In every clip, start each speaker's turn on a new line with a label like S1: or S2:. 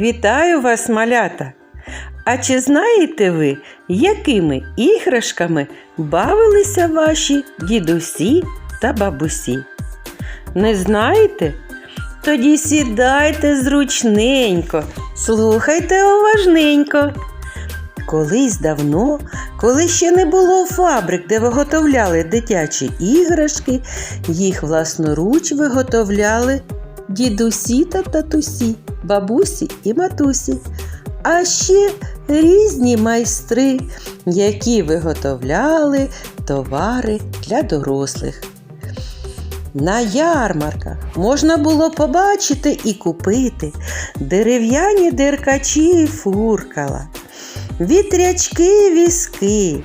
S1: Вітаю вас, малята! А чи знаєте ви, якими іграшками бавилися ваші дідусі та бабусі? Не знаєте? Тоді сідайте зручненько, слухайте уважненько. Колись давно, коли ще не було фабрик, де виготовляли дитячі іграшки, їх власноруч виготовляли дідусі та татусі, бабусі і матусі, а ще різні майстри, які виготовляли товари для дорослих. На ярмарках можна було побачити і купити дерев'яні деркачі і фуркала, вітрячки, візки,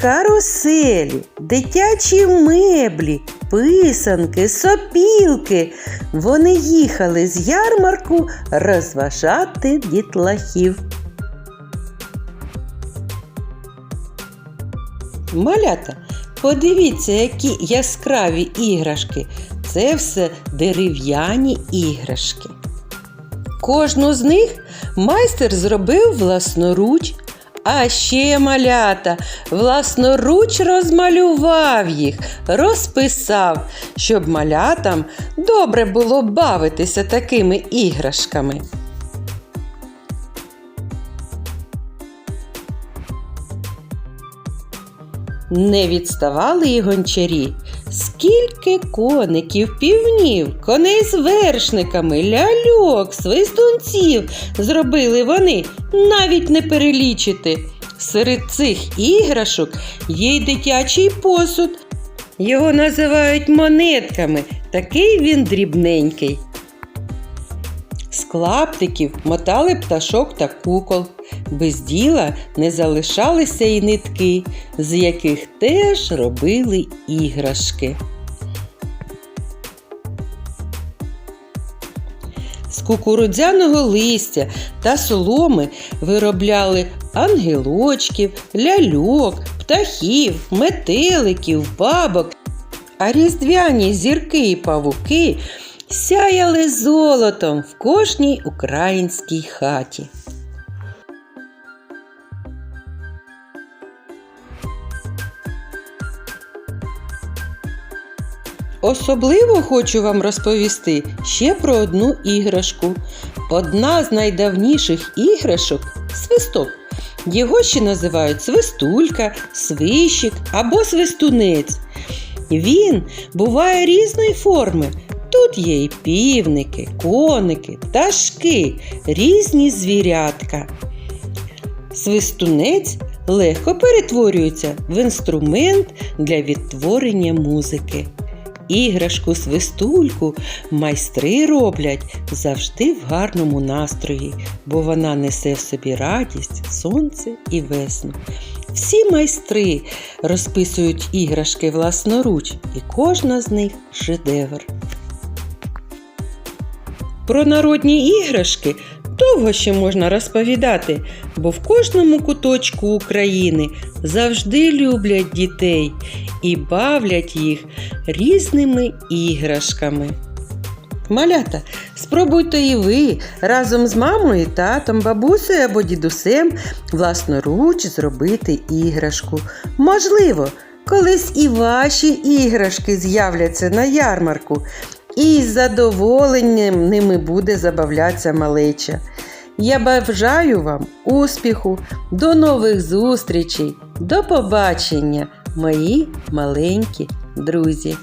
S1: каруселі, дитячі меблі, писанки, сопілки. Вони їхали з ярмарку розважати дітлахів. Малята, подивіться, які яскраві іграшки. Це все дерев'яні іграшки. Кожну з них майстер зробив власноруч, а ще малята власноруч розмалював їх, розписав, щоб малятам добре було бавитися такими іграшками. Не відставали й гончарі. Скільки коників, півнів, коней з вершниками, ляльок, свистунців зробили вони, навіть не перелічити. Серед цих іграшок є й дитячий посуд. Його називають монетками, такий він дрібненький. З клаптиків мотали пташок та кукол. Без діла не залишалися й нитки, з яких теж робили іграшки. З кукурудзяного листя та соломи виробляли ангелочків, ляльок, птахів, метеликів, бабок, а різдвяні зірки і павуки сяяли золотом в кожній українській хаті. Особливо хочу вам розповісти ще про одну іграшку. Одна з найдавніших іграшок свисток. Його ще називають свистулька, свищик або свистунець. Він буває різної форми. Тут є і півники, коники, пташки, різні звірятка. Свистунець легко перетворюється в інструмент для відтворення музики. Іграшку свистульку майстри роблять завжди в гарному настрої, бо вона несе в собі радість, сонце і весну. Всі майстри розписують іграшки власноруч, і кожна з них шедевр. Про народні іграшки довго ще можна розповідати, бо в кожному куточку України завжди люблять дітей і бавлять їх різними іграшками. Малята, спробуйте і ви разом з мамою, татом, бабусею або дідусем власноруч зробити іграшку. Можливо, колись і ваші іграшки з'являться на ярмарку, і з задоволенням ними буде забавлятися малеча. Я бажаю вам успіху, до нових зустрічей, до побачення, мої маленькі друзі!